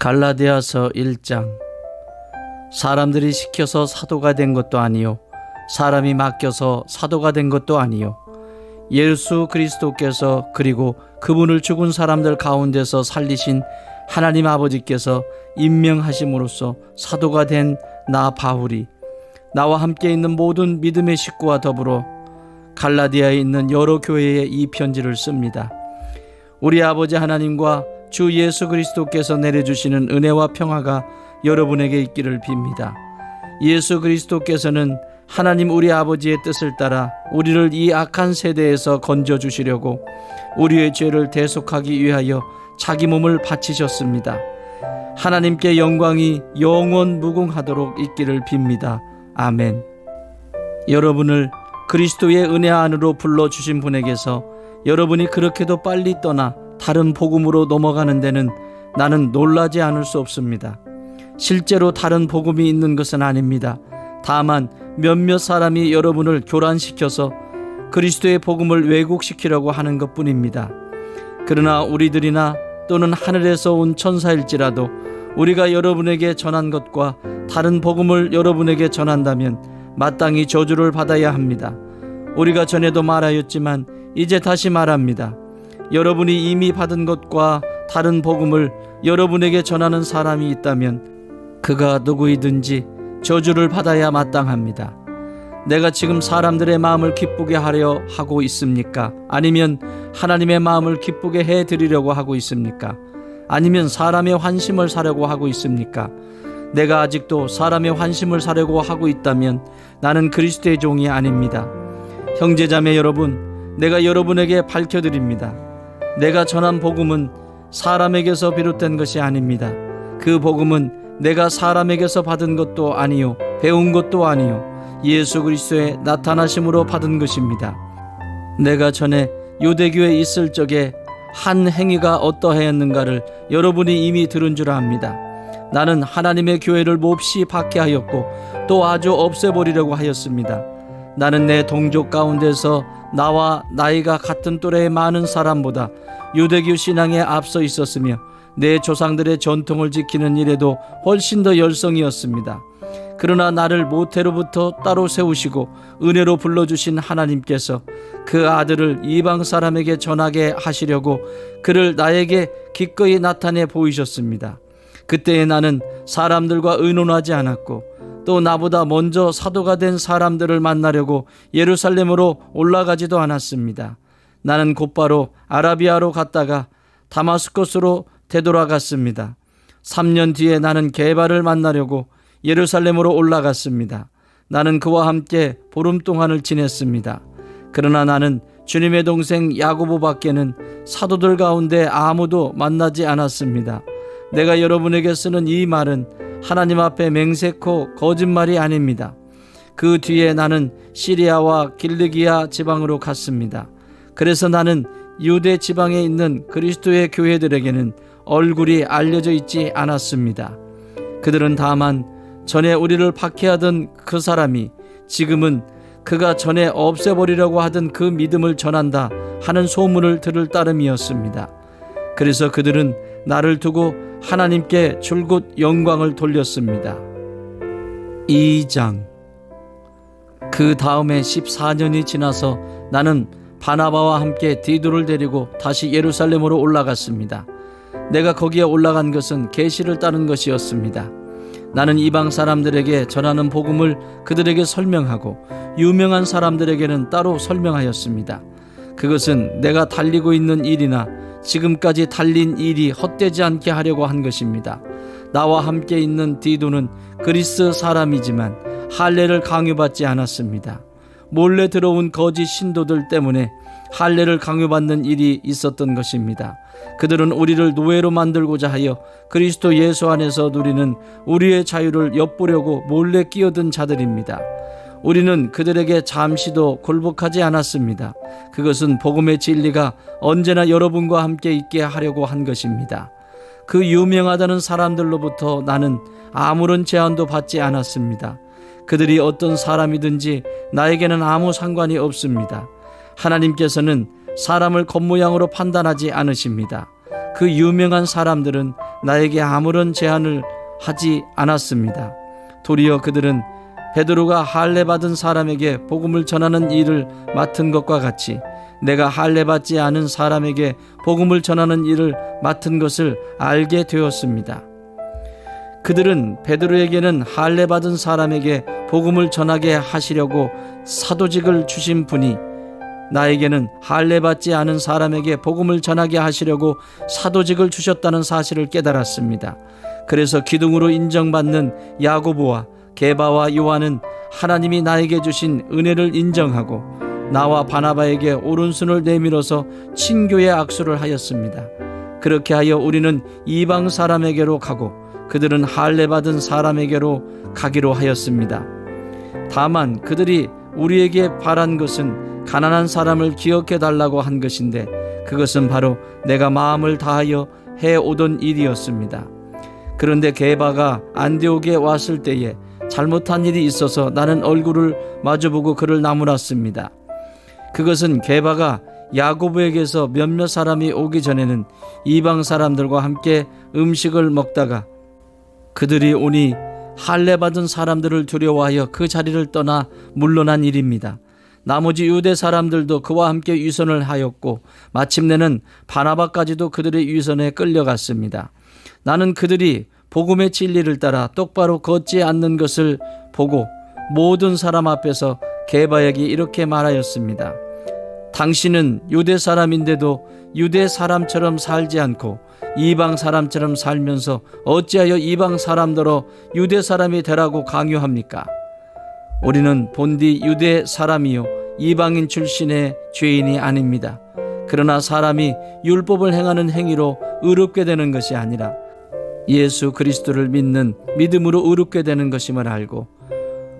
갈라디아서 1장 사람들이 시켜서 사도가 된 것도 아니요 사람이 맡겨서 사도가 된 것도 아니요 예수 그리스도께서 그리고 그분을 죽은 사람들 가운데서 살리신 하나님 아버지께서 임명하심으로써 사도가 된 나 바울이 나와 함께 있는 모든 믿음의 식구와 더불어 갈라디아에 있는 여러 교회에 이 편지를 씁니다. 우리 아버지 하나님과 주 예수 그리스도께서 내려주시는 은혜와 평화가 여러분에게 있기를 빕니다. 예수 그리스도께서는 하나님 우리 아버지의 뜻을 따라 우리를 이 악한 세대에서 건져 주시려고 우리의 죄를 대속하기 위하여 자기 몸을 바치셨습니다. 하나님께 영광이 영원 무궁하도록 있기를 빕니다. 아멘. 여러분을 그리스도의 은혜 안으로 불러 주신 분에게서 여러분이 그렇게도 빨리 떠나 다른 복음으로 넘어가는 데는 나는 놀라지 않을 수 없습니다. 실제로 다른 복음이 있는 것은 아닙니다. 다만 몇몇 사람이 여러분을 교란시켜서 그리스도의 복음을 왜곡시키려고 하는 것 뿐입니다. 그러나 우리들이나 또는 하늘에서 온 천사일지라도 우리가 여러분에게 전한 것과 다른 복음을 여러분에게 전한다면 마땅히 저주를 받아야 합니다. 우리가 전에도 말하였지만 이제 다시 말합니다. 여러분이 이미 받은 것과 다른 복음을 여러분에게 전하는 사람이 있다면 그가 누구이든지 저주를 받아야 마땅합니다. 내가 지금 사람들의 마음을 기쁘게 하려 하고 있습니까? 아니면 하나님의 마음을 기쁘게 해 드리려고 하고 있습니까? 아니면 사람의 환심을 사려고 하고 있습니까? 내가 아직도 사람의 환심을 사려고 하고 있다면 나는 그리스도의 종이 아닙니다. 형제자매 여러분, 내가 여러분에게 밝혀드립니다. 내가 전한 복음은 사람에게서 비롯된 것이 아닙니다. 그 복음은 내가 사람에게서 받은 것도 아니요, 배운 것도 아니요, 예수 그리스도의 나타나심으로 받은 것입니다. 내가 전에 유대교에 있을 적에 한 행위가 어떠하였는가를 여러분이 이미 들은 줄 압니다. 나는 하나님의 교회를 몹시 박해하였고 또 아주 없애버리려고 하였습니다. 나는 내 동족 가운데서 나와 나이가 같은 또래의 많은 사람보다 유대교 신앙에 앞서 있었으며 내 조상들의 전통을 지키는 일에도 훨씬 더 열성이었습니다. 그러나 나를 모태로부터 따로 세우시고 은혜로 불러주신 하나님께서 그 아들을 이방 사람에게 전하게 하시려고 그를 나에게 기꺼이 나타내 보이셨습니다. 그때에 나는 사람들과 의논하지 않았고 또 나보다 먼저 사도가 된 사람들을 만나려고 예루살렘으로 올라가지도 않았습니다. 나는 곧바로 아라비아로 갔다가 다마스커스로 되돌아갔습니다. 3년 뒤에 나는 게바를 만나려고 예루살렘으로 올라갔습니다. 나는 그와 함께 보름 동안을 지냈습니다. 그러나 나는 주님의 동생 야고보 밖에는 사도들 가운데 아무도 만나지 않았습니다. 내가 여러분에게 쓰는 이 말은 하나님 앞에 맹세코 거짓말이 아닙니다. 그 뒤에 나는 시리아와 길르기아 지방으로 갔습니다. 그래서 나는 유대 지방에 있는 그리스도의 교회들에게는 얼굴이 알려져 있지 않았습니다. 그들은 다만 전에 우리를 박해하던 그 사람이 지금은 그가 전에 없애버리려고 하던 그 믿음을 전한다 하는 소문을 들을 따름이었습니다. 그래서 그들은 나를 두고 하나님께 줄곧 영광을 돌렸습니다. 2장 그 다음에 14년이 지나서 나는 바나바와 함께 디도를 데리고 다시 예루살렘으로 올라갔습니다. 내가 거기에 올라간 것은 계시를 따른 것이었습니다. 나는 이방 사람들에게 전하는 복음을 그들에게 설명하고 유명한 사람들에게는 따로 설명하였습니다. 그것은 내가 달리고 있는 일이나 지금까지 달린 일이 헛되지 않게 하려고 한 것입니다. 나와 함께 있는 디도는 그리스 사람이지만 할례를 강요받지 않았습니다. 몰래 들어온 거짓 신도들 때문에 할례를 강요받는 일이 있었던 것입니다. 그들은 우리를 노예로 만들고자 하여 그리스도 예수 안에서 누리는 우리의 자유를 엿보려고 몰래 끼어든 자들입니다. 우리는 그들에게 잠시도 굴복하지 않았습니다. 그것은 복음의 진리가 언제나 여러분과 함께 있게 하려고 한 것입니다. 그 유명하다는 사람들로부터 나는 아무런 제한도 받지 않았습니다. 그들이 어떤 사람이든지 나에게는 아무 상관이 없습니다. 하나님께서는 사람을 겉모양으로 판단하지 않으십니다. 그 유명한 사람들은 나에게 아무런 제한을 하지 않았습니다. 도리어 그들은 베드로가 할례 받은 사람에게 복음을 전하는 일을 맡은 것과 같이 내가 할례 받지 않은 사람에게 복음을 전하는 일을 맡은 것을 알게 되었습니다. 그들은 베드로에게는 할례 받은 사람에게 복음을 전하게 하시려고 사도직을 주신 분이 나에게는 할례 받지 않은 사람에게 복음을 전하게 하시려고 사도직을 주셨다는 사실을 깨달았습니다. 그래서 기둥으로 인정받는 야고보와 게바와 요한은 하나님이 나에게 주신 은혜를 인정하고 나와 바나바에게 오른손을 내밀어서 친교의 악수를 하였습니다. 그렇게 하여 우리는 이방 사람에게로 가고 그들은 할례 받은 사람에게로 가기로 하였습니다. 다만 그들이 우리에게 바란 것은 가난한 사람을 기억해 달라고 한 것인데 그것은 바로 내가 마음을 다하여 해 오던 일이었습니다. 그런데 게바가 안디옥에 왔을 때에 잘못한 일이 있어서 나는 얼굴을 마주보고 그를 나무랐습니다. 그것은 게바가 야고보에게서 몇몇 사람이 오기 전에는 이방 사람들과 함께 음식을 먹다가 그들이 오니 할례 받은 사람들을 두려워하여 그 자리를 떠나 물러난 일입니다. 나머지 유대 사람들도 그와 함께 위선을 하였고 마침내는 바나바까지도 그들의 위선에 끌려갔습니다. 나는 그들이 복음의 진리를 따라 똑바로 걷지 않는 것을 보고 모든 사람 앞에서 게바에게 이렇게 말하였습니다. 당신은 유대 사람인데도 유대 사람처럼 살지 않고 이방 사람처럼 살면서 어찌하여 이방 사람더러 유대 사람이 되라고 강요합니까? 우리는 본디 유대 사람이요 이방인 출신의 죄인이 아닙니다. 그러나 사람이 율법을 행하는 행위로 의롭게 되는 것이 아니라 예수 그리스도를 믿는 믿음으로 의롭게 되는 것임을 알고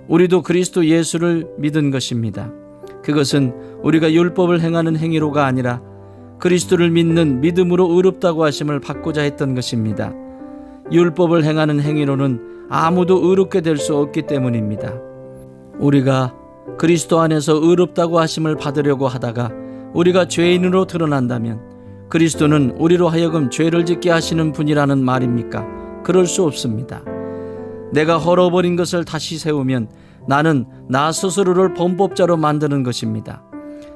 우리도 그리스도 예수를 믿은 것입니다. 그것은 우리가 율법을 행하는 행위로가 아니라 그리스도를 믿는 믿음으로 의롭다고 하심을 받고자 했던 것입니다. 율법을 행하는 행위로는 아무도 의롭게 될 수 없기 때문입니다. 우리가 그리스도 안에서 의롭다고 하심을 받으려고 하다가 우리가 죄인으로 드러난다면 그리스도는 우리로 하여금 죄를 짓게 하시는 분이라는 말입니까? 그럴 수 없습니다. 내가 헐어버린 것을 다시 세우면 나는 나 스스로를 범법자로 만드는 것입니다.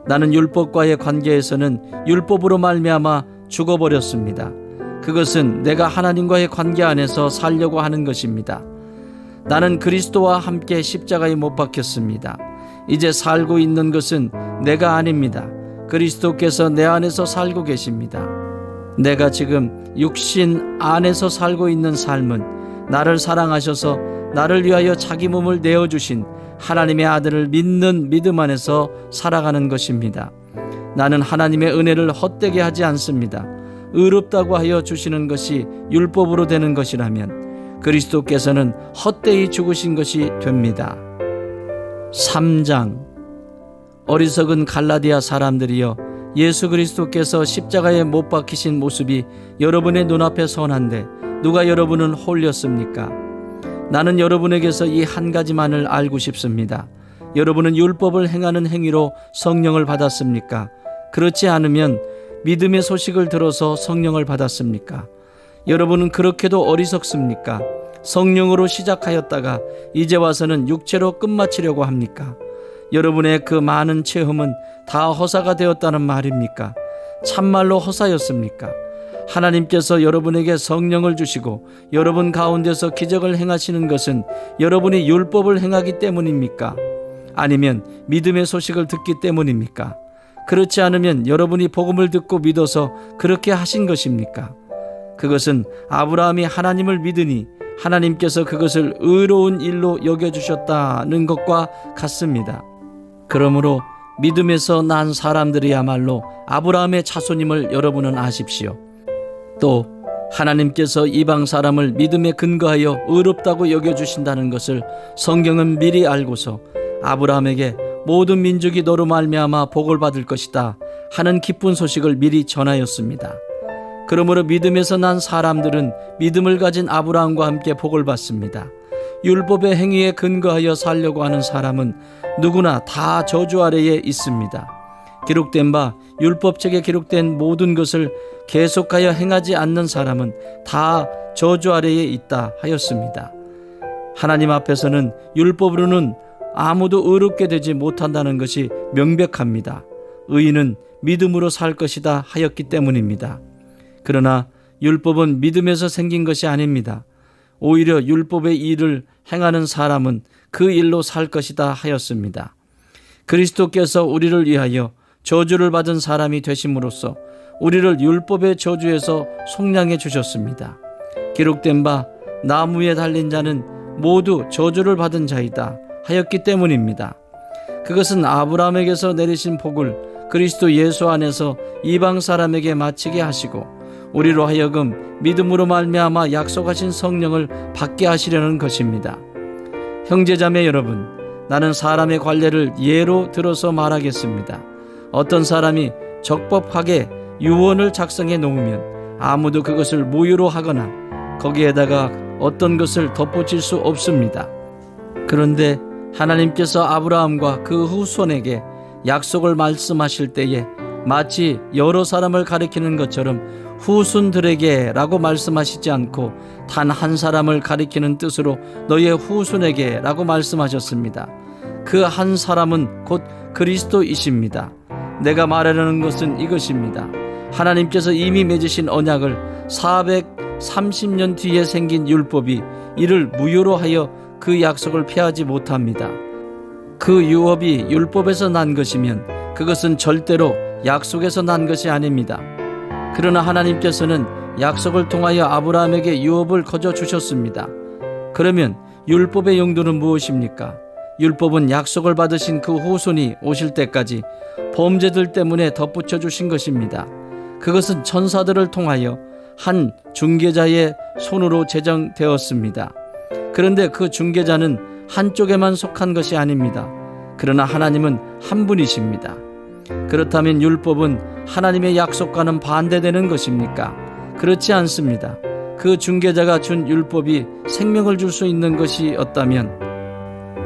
나는 율법과의 관계에서는 율법으로 말미암아 죽어버렸습니다. 그것은 내가 하나님과의 관계 안에서 살려고 하는 것입니다. 나는 그리스도와 함께 십자가에 못 박혔습니다. 이제 살고 있는 것은 내가 아닙니다. 그리스도께서 내 안에서 살고 계십니다. 내가 지금 육신 안에서 살고 있는 삶은 나를 사랑하셔서 나를 위하여 자기 몸을 내어주신 하나님의 아들을 믿는 믿음 안에서 살아가는 것입니다. 나는 하나님의 은혜를 헛되게 하지 않습니다. 의롭다고 하여 주시는 것이 율법으로 되는 것이라면 그리스도께서는 헛되이 죽으신 것이 됩니다. 3장 어리석은 갈라디아 사람들이여 예수 그리스도께서 십자가에 못 박히신 모습이 여러분의 눈앞에 선한데 누가 여러분은 홀렸습니까? 나는 여러분에게서 이 한 가지만을 알고 싶습니다. 여러분은 율법을 행하는 행위로 성령을 받았습니까? 그렇지 않으면 믿음의 소식을 들어서 성령을 받았습니까? 여러분은 그렇게도 어리석습니까? 성령으로 시작하였다가 이제 와서는 육체로 끝마치려고 합니까? 여러분의 그 많은 체험은 다 허사가 되었다는 말입니까? 참말로 허사였습니까? 하나님께서 여러분에게 성령을 주시고 여러분 가운데서 기적을 행하시는 것은 여러분이 율법을 행하기 때문입니까? 아니면 믿음의 소식을 듣기 때문입니까? 그렇지 않으면 여러분이 복음을 듣고 믿어서 그렇게 하신 것입니까? 그것은 아브라함이 하나님을 믿으니 하나님께서 그것을 의로운 일로 여겨주셨다는 것과 같습니다. 그러므로 믿음에서 난 사람들이야말로 아브라함의 자손임을 여러분은 아십시오. 또 하나님께서 이방 사람을 믿음에 근거하여 의롭다고 여겨주신다는 것을 성경은 미리 알고서 아브라함에게 모든 민족이 너로 말미암아 복을 받을 것이다 하는 기쁜 소식을 미리 전하였습니다. 그러므로 믿음에서 난 사람들은 믿음을 가진 아브라함과 함께 복을 받습니다. 율법의 행위에 근거하여 살려고 하는 사람은 누구나 다 저주 아래에 있습니다. 기록된 바 율법책에 기록된 모든 것을 계속하여 행하지 않는 사람은 다 저주 아래에 있다 하였습니다. 하나님 앞에서는 율법으로는 아무도 의롭게 되지 못한다는 것이 명백합니다. 의인은 믿음으로 살 것이다 하였기 때문입니다. 그러나 율법은 믿음에서 생긴 것이 아닙니다. 오히려 율법의 일을 행하는 사람은 그 일로 살 것이다 하였습니다. 그리스도께서 우리를 위하여 저주를 받은 사람이 되심으로써 우리를 율법의 저주에서 속량해 주셨습니다. 기록된 바 나무에 달린 자는 모두 저주를 받은 자이다 하였기 때문입니다. 그것은 아브라함에게서 내리신 복을 그리스도 예수 안에서 이방 사람에게 마치게 하시고 우리로 하여금 믿음으로 말미암아 약속하신 성령을 받게 하시려는 것입니다. 형제자매 여러분, 나는 사람의 관례를 예로 들어서 말하겠습니다. 어떤 사람이 적법하게 유언을 작성해 놓으면 아무도 그것을 무효로 하거나 거기에다가 어떤 것을 덧붙일 수 없습니다. 그런데 하나님께서 아브라함과 그 후손에게 약속을 말씀하실 때에 마치 여러 사람을 가리키는 것처럼 후손들에게 라고 말씀하시지 않고 단 한 사람을 가리키는 뜻으로 너의 후손에게 라고 말씀하셨습니다. 그 한 사람은 곧 그리스도이십니다. 내가 말하려는 것은 이것입니다. 하나님께서 이미 맺으신 언약을 430년 뒤에 생긴 율법이 이를 무효로 하여 그 약속을 피하지 못합니다. 그 유업이 율법에서 난 것이면 그것은 절대로 약속에서 난 것이 아닙니다. 그러나 하나님께서는 약속을 통하여 아브라함에게 유업을 거저 주셨습니다. 그러면 율법의 용도는 무엇입니까? 율법은 약속을 받으신 그 후손이 오실 때까지 범죄들 때문에 덧붙여 주신 것입니다. 그것은 천사들을 통하여 한 중개자의 손으로 제정되었습니다. 그런데 그 중개자는 한쪽에만 속한 것이 아닙니다. 그러나 하나님은 한 분이십니다. 그렇다면 율법은 하나님의 약속과는 반대되는 것입니까? 그렇지 않습니다. 그 중개자가 준 율법이 생명을 줄 수 있는 것이었다면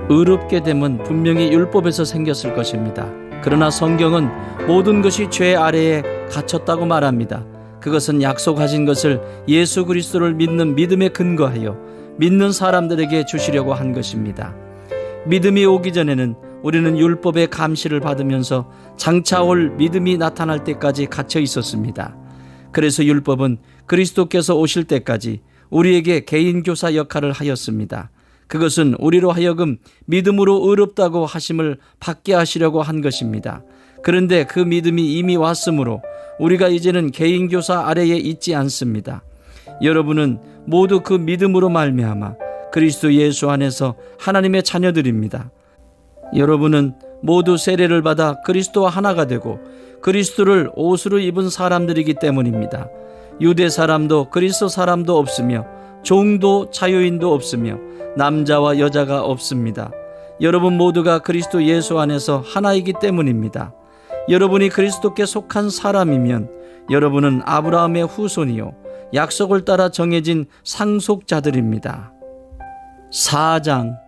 의롭게 됨은 분명히 율법에서 생겼을 것입니다. 그러나 성경은 모든 것이 죄 아래에 갇혔다고 말합니다. 그것은 약속하신 것을 예수 그리스도를 믿는 믿음에 근거하여 믿는 사람들에게 주시려고 한 것입니다. 믿음이 오기 전에는 우리는 율법의 감시를 받으면서 장차 올 믿음이 나타날 때까지 갇혀 있었습니다. 그래서 율법은 그리스도께서 오실 때까지 우리에게 개인 교사 역할을 하였습니다. 그것은 우리로 하여금 믿음으로 의롭다고 하심을 받게 하시려고 한 것입니다. 그런데 그 믿음이 이미 왔으므로 우리가 이제는 개인 교사 아래에 있지 않습니다. 여러분은 모두 그 믿음으로 말미암아 그리스도 예수 안에서 하나님의 자녀들입니다. 여러분은 모두 세례를 받아 그리스도와 하나가 되고 그리스도를 옷으로 입은 사람들이기 때문입니다. 유대 사람도 그리스도 사람도 없으며 종도 자유인도 없으며 남자와 여자가 없습니다. 여러분 모두가 그리스도 예수 안에서 하나이기 때문입니다. 여러분이 그리스도께 속한 사람이면 여러분은 아브라함의 후손이요 약속을 따라 정해진 상속자들입니다. 4장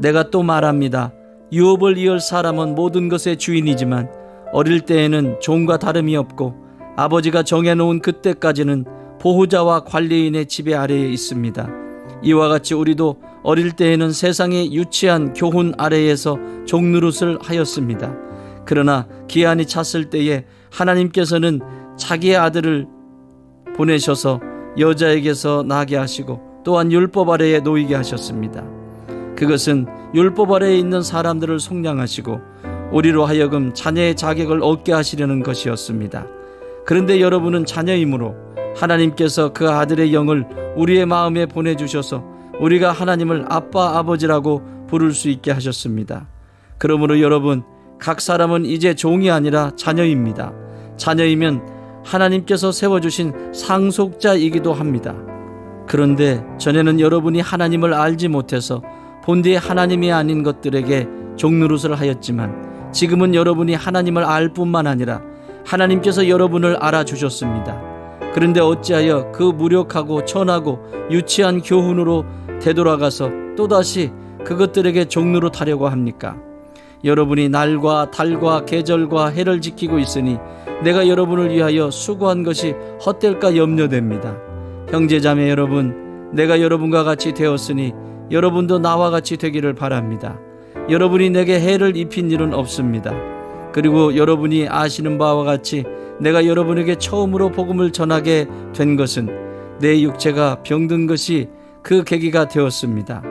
내가 또 말합니다. 유업을 이을 사람은 모든 것의 주인이지만 어릴 때에는 종과 다름이 없고 아버지가 정해놓은 그때까지는 보호자와 관리인의 지배 아래에 있습니다. 이와 같이 우리도 어릴 때에는 세상의 유치한 교훈 아래에서 종노릇을 하였습니다. 그러나 기한이 찼을 때에 하나님께서는 자기의 아들을 보내셔서 여자에게서 나게 하시고 또한 율법 아래에 놓이게 하셨습니다. 그것은 율법 아래에 있는 사람들을 속량하시고 우리로 하여금 자녀의 자격을 얻게 하시려는 것이었습니다. 그런데 여러분은 자녀이므로 하나님께서 그 아들의 영을 우리의 마음에 보내주셔서 우리가 하나님을 아빠 아버지라고 부를 수 있게 하셨습니다. 그러므로 여러분 각 사람은 이제 종이 아니라 자녀입니다. 자녀이면 하나님께서 세워주신 상속자이기도 합니다. 그런데 전에는 여러분이 하나님을 알지 못해서 본디의 하나님이 아닌 것들에게 종노릇을 하였지만 지금은 여러분이 하나님을 알 뿐만 아니라 하나님께서 여러분을 알아주셨습니다. 그런데 어찌하여 그 무력하고 천하고 유치한 교훈으로 되돌아가서 또다시 그것들에게 종로로 타려고 합니까? 여러분이 날과 달과 계절과 해를 지키고 있으니 내가 여러분을 위하여 수고한 것이 헛될까 염려됩니다. 형제자매 여러분, 내가 여러분과 같이 되었으니 여러분도 나와 같이 되기를 바랍니다. 여러분이 내게 해를 입힌 일은 없습니다. 그리고 여러분이 아시는 바와 같이 내가 여러분에게 처음으로 복음을 전하게 된 것은 내 육체가 병든 것이 그 계기가 되었습니다.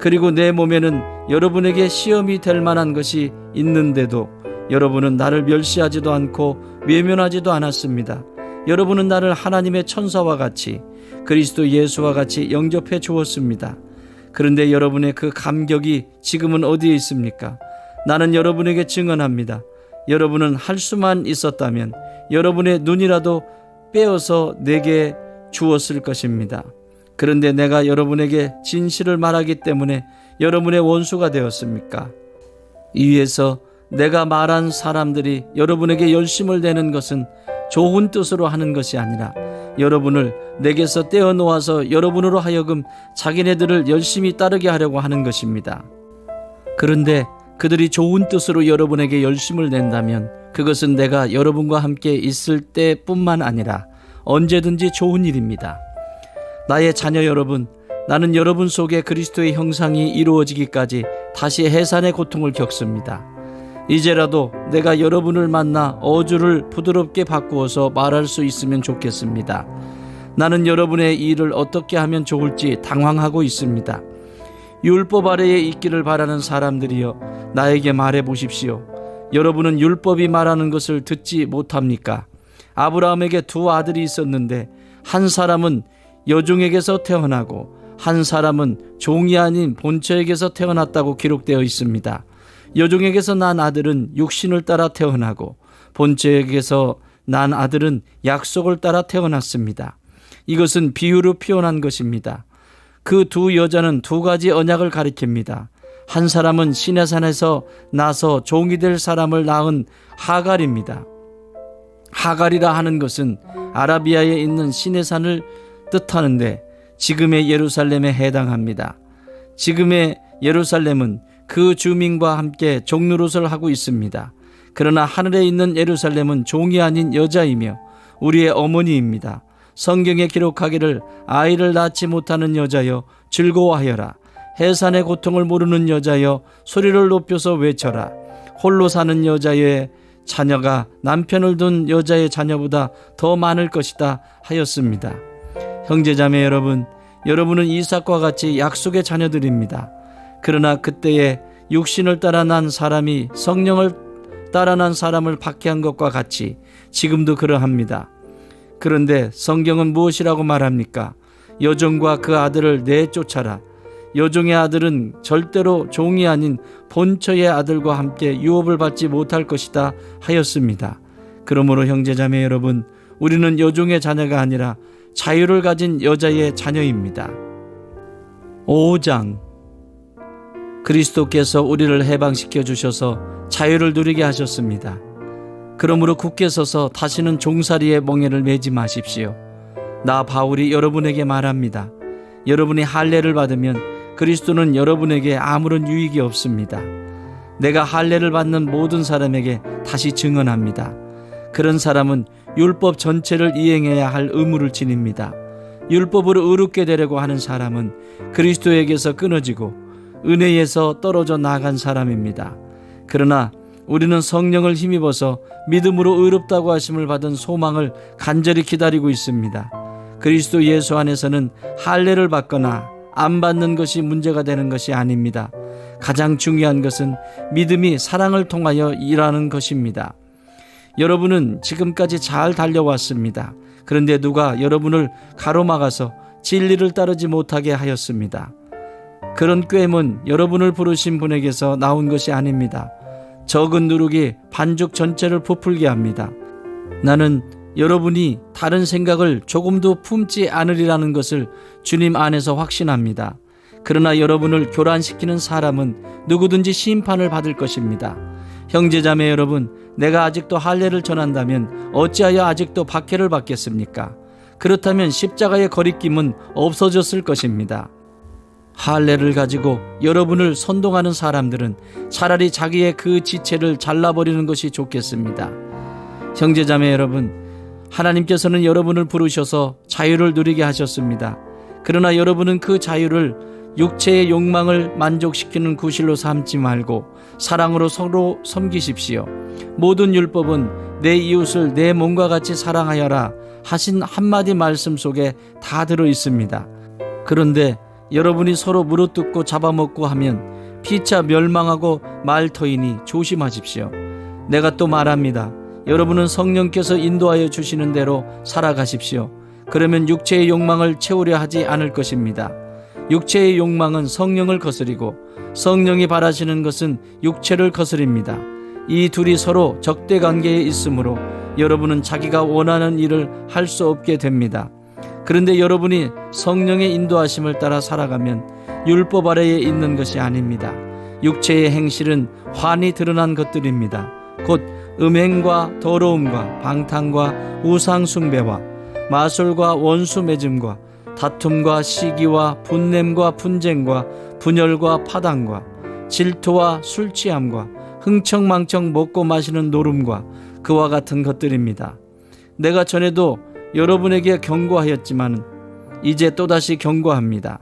그리고 내 몸에는 여러분에게 시험이 될 만한 것이 있는데도 여러분은 나를 멸시하지도 않고 외면하지도 않았습니다. 여러분은 나를 하나님의 천사와 같이 그리스도 예수와 같이 영접해 주었습니다. 그런데 여러분의 그 감격이 지금은 어디에 있습니까? 나는 여러분에게 증언합니다. 여러분은 할 수만 있었다면 여러분의 눈이라도 빼어서 내게 주었을 것입니다. 그런데 내가 여러분에게 진실을 말하기 때문에 여러분의 원수가 되었습니까? 이 위에서 내가 말한 사람들이 여러분에게 열심을 내는 것은 좋은 뜻으로 하는 것이 아니라 여러분을 내게서 떼어 놓아서 여러분으로 하여금 자기네들을 열심히 따르게 하려고 하는 것입니다. 그런데 그들이 좋은 뜻으로 여러분에게 열심을 낸다면 그것은 내가 여러분과 함께 있을 때뿐만 아니라 언제든지 좋은 일입니다. 나의 자녀 여러분, 나는 여러분 속에 그리스도의 형상이 이루어지기까지 다시 해산의 고통을 겪습니다. 이제라도 내가 여러분을 만나 어주를 부드럽게 바꾸어서 말할 수 있으면 좋겠습니다. 나는 여러분의 일을 어떻게 하면 좋을지 당황하고 있습니다. 율법 아래에 있기를 바라는 사람들이여 나에게 말해 보십시오. 여러분은 율법이 말하는 것을 듣지 못합니까? 아브라함에게 두 아들이 있었는데 한 사람은 여종에게서 태어나고 한 사람은 종이 아닌 본처에게서 태어났다고 기록되어 있습니다. 여종에게서 난 아들은 육신을 따라 태어나고 본처에게서 난 아들은 약속을 따라 태어났습니다. 이것은 비유로 표현한 것입니다. 그 두 여자는 두 가지 언약을 가리킵니다. 한 사람은 시내산에서 나서 종이 될 사람을 낳은 하갈입니다. 하갈이라 하는 것은 아라비아에 있는 시내산을 뜻하는데 지금의 예루살렘에 해당합니다. 지금의 예루살렘은 그 주민과 함께 종노릇을 하고 있습니다. 그러나 하늘에 있는 예루살렘은 종이 아닌 여자이며 우리의 어머니입니다. 성경에 기록하기를 아이를 낳지 못하는 여자여 즐거워하여라. 해산의 고통을 모르는 여자여 소리를 높여서 외쳐라. 홀로 사는 여자의 자녀가 남편을 둔 여자의 자녀보다 더 많을 것이다 하였습니다. 형제자매 여러분, 여러분은 이삭과 같이 약속의 자녀들입니다. 그러나 그때에 육신을 따라 난 사람이 성령을 따라 난 사람을 박해한 것과 같이 지금도 그러합니다. 그런데 성경은 무엇이라고 말합니까? 여종과 그 아들을 내쫓아라. 여종의 아들은 절대로 종이 아닌 본처의 아들과 함께 유업을 받지 못할 것이다 하였습니다. 그러므로 형제자매 여러분, 우리는 여종의 자녀가 아니라 자유를 가진 여자의 자녀입니다. 5장 그리스도께서 우리를 해방시켜 주셔서 자유를 누리게 하셨습니다. 그러므로 굳게 서서 다시는 종살이의 멍에를 매지 마십시오. 나 바울이 여러분에게 말합니다. 여러분이 할례를 받으면 그리스도는 여러분에게 아무런 유익이 없습니다. 내가 할례를 받는 모든 사람에게 다시 증언합니다. 그런 사람은 율법 전체를 이행해야 할 의무를 지닙니다. 율법으로 의롭게 되려고 하는 사람은 그리스도에게서 끊어지고 은혜에서 떨어져 나간 사람입니다. 그러나 우리는 성령을 힘입어서 믿음으로 의롭다고 하심을 받은 소망을 간절히 기다리고 있습니다. 그리스도 예수 안에서는 할례를 받거나 안 받는 것이 문제가 되는 것이 아닙니다. 가장 중요한 것은 믿음이 사랑을 통하여 일하는 것입니다. 여러분은 지금까지 잘 달려왔습니다. 그런데 누가 여러분을 가로막아서 진리를 따르지 못하게 하였습니다. 그런 꾀임은 여러분을 부르신 분에게서 나온 것이 아닙니다. 적은 누룩이 반죽 전체를 부풀게 합니다. 나는 여러분이 다른 생각을 조금도 품지 않으리라는 것을 주님 안에서 확신합니다. 그러나 여러분을 교란시키는 사람은 누구든지 심판을 받을 것입니다. 형제자매 여러분, 내가 아직도 할례를 전한다면 어찌하여 아직도 박해를 받겠습니까? 그렇다면 십자가의 거리낌은 없어졌을 것입니다. 할례를 가지고 여러분을 선동하는 사람들은 차라리 자기의 그 지체를 잘라버리는 것이 좋겠습니다. 형제자매 여러분, 하나님께서는 여러분을 부르셔서 자유를 누리게 하셨습니다. 그러나 여러분은 그 자유를 육체의 욕망을 만족시키는 구실로 삼지 말고 사랑으로 서로 섬기십시오. 모든 율법은 내 이웃을 내 몸과 같이 사랑하여라 하신 한마디 말씀 속에 다 들어 있습니다. 그런데 여러분이 서로 물어뜯고 잡아먹고 하면 피차 멸망하고 말터이니 조심하십시오. 내가 또 말합니다. 여러분은 성령께서 인도하여 주시는 대로 살아가십시오. 그러면 육체의 욕망을 채우려 하지 않을 것입니다. 육체의 욕망은 성령을 거스리고 성령이 바라시는 것은 육체를 거스립니다. 이 둘이 서로 적대 관계에 있으므로 여러분은 자기가 원하는 일을 할 수 없게 됩니다. 그런데 여러분이 성령의 인도하심을 따라 살아가면 율법 아래에 있는 것이 아닙니다. 육체의 행실은 환히 드러난 것들입니다. 곧 음행과 더러움과 방탕과 우상숭배와 마술과 원수 맺음과 다툼과 시기와 분냄과 분쟁과 분열과 파당과 질투와 술 취함과 흥청망청 먹고 마시는 노름과 그와 같은 것들입니다. 내가 전에도 여러분에게 경고하였지만 이제 또다시 경고합니다.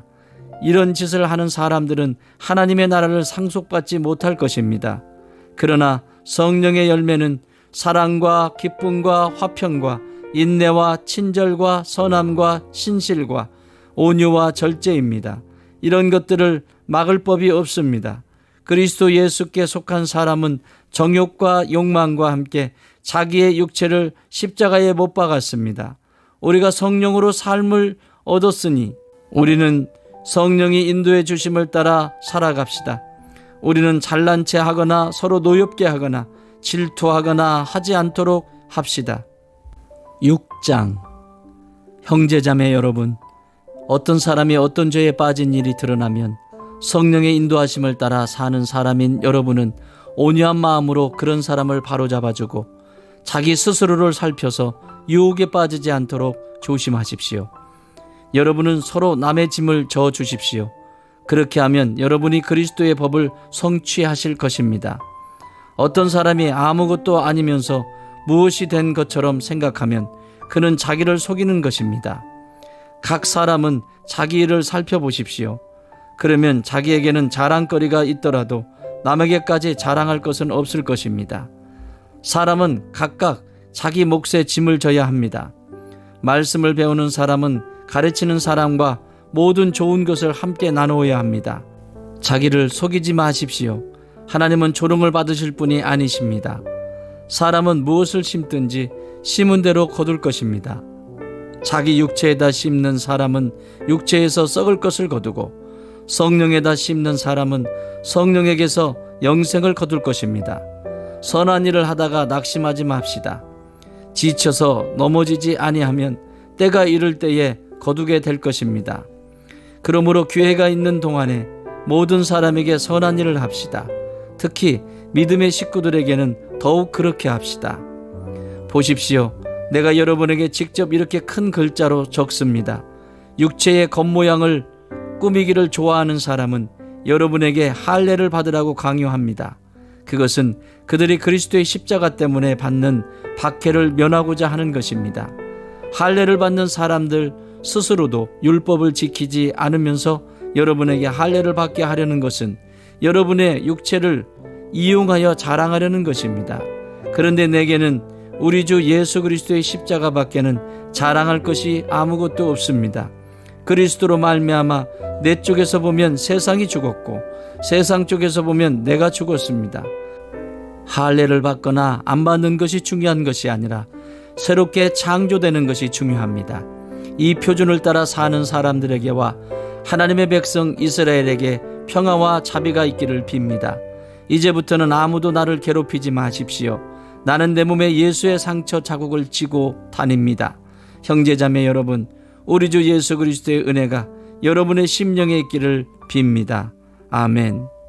이런 짓을 하는 사람들은 하나님의 나라를 상속받지 못할 것입니다. 그러나 성령의 열매는 사랑과 기쁨과 화평과 인내와 친절과 선함과 신실과 온유와 절제입니다. 이런 것들을 막을 법이 없습니다. 그리스도 예수께 속한 사람은 정욕과 욕망과 함께 자기의 육체를 십자가에 못 박았습니다. 우리가 성령으로 삶을 얻었으니 우리는 성령이 인도해 주심을 따라 살아갑시다. 우리는 잘난 체 하거나 서로 노엽게 하거나 질투하거나 하지 않도록 합시다. 6장 형제자매 여러분 어떤 사람이 어떤 죄에 빠진 일이 드러나면 성령의 인도하심을 따라 사는 사람인 여러분은 온유한 마음으로 그런 사람을 바로잡아주고 자기 스스로를 살펴서 유혹에 빠지지 않도록 조심하십시오. 여러분은 서로 남의 짐을 져 주십시오. 그렇게 하면 여러분이 그리스도의 법을 성취하실 것입니다. 어떤 사람이 아무것도 아니면서 무엇이 된 것처럼 생각하면 그는 자기를 속이는 것입니다. 각 사람은 자기 일을 살펴보십시오. 그러면 자기에게는 자랑거리가 있더라도 남에게까지 자랑할 것은 없을 것입니다. 사람은 각각 자기 몫의 짐을 져야 합니다. 말씀을 배우는 사람은 가르치는 사람과 모든 좋은 것을 함께 나누어야 합니다. 자기를 속이지 마십시오. 하나님은 조롱을 받으실 분이 아니십니다. 사람은 무엇을 심든지 심은 대로 거둘 것입니다. 자기 육체에다 심는 사람은 육체에서 썩을 것을 거두고 성령에다 심는 사람은 성령에게서 영생을 거둘 것입니다. 선한 일을 하다가 낙심하지 맙시다. 지쳐서 넘어지지 아니하면 때가 이를 때에 거두게 될 것입니다. 그러므로 기회가 있는 동안에 모든 사람에게 선한 일을 합시다. 특히 믿음의 식구들에게는 더욱 그렇게 합시다. 보십시오. 내가 여러분에게 직접 이렇게 큰 글자로 적습니다. 육체의 겉모양을 꾸미기를 좋아하는 사람은 여러분에게 할례를 받으라고 강요합니다. 그것은 그들이 그리스도의 십자가 때문에 받는 박해를 면하고자 하는 것입니다. 할례를 받는 사람들 스스로도 율법을 지키지 않으면서 여러분에게 할례를 받게 하려는 것은 여러분의 육체를 이용하여 자랑하려는 것입니다. 그런데 내게는 우리 주 예수 그리스도의 십자가 밖에는 자랑할 것이 아무것도 없습니다. 그리스도로 말미암아 내 쪽에서 보면 세상이 죽었고 세상 쪽에서 보면 내가 죽었습니다. 할례를 받거나 안 받는 것이 중요한 것이 아니라 새롭게 창조되는 것이 중요합니다. 이 표준을 따라 사는 사람들에게와 하나님의 백성 이스라엘에게 평화와 자비가 있기를 빕니다. 이제부터는 아무도 나를 괴롭히지 마십시오. 나는 내 몸에 예수의 상처 자국을 지고 다닙니다. 형제자매 여러분, 우리 주 예수 그리스도의 은혜가 여러분의 심령에 있기를 빕니다. 아멘.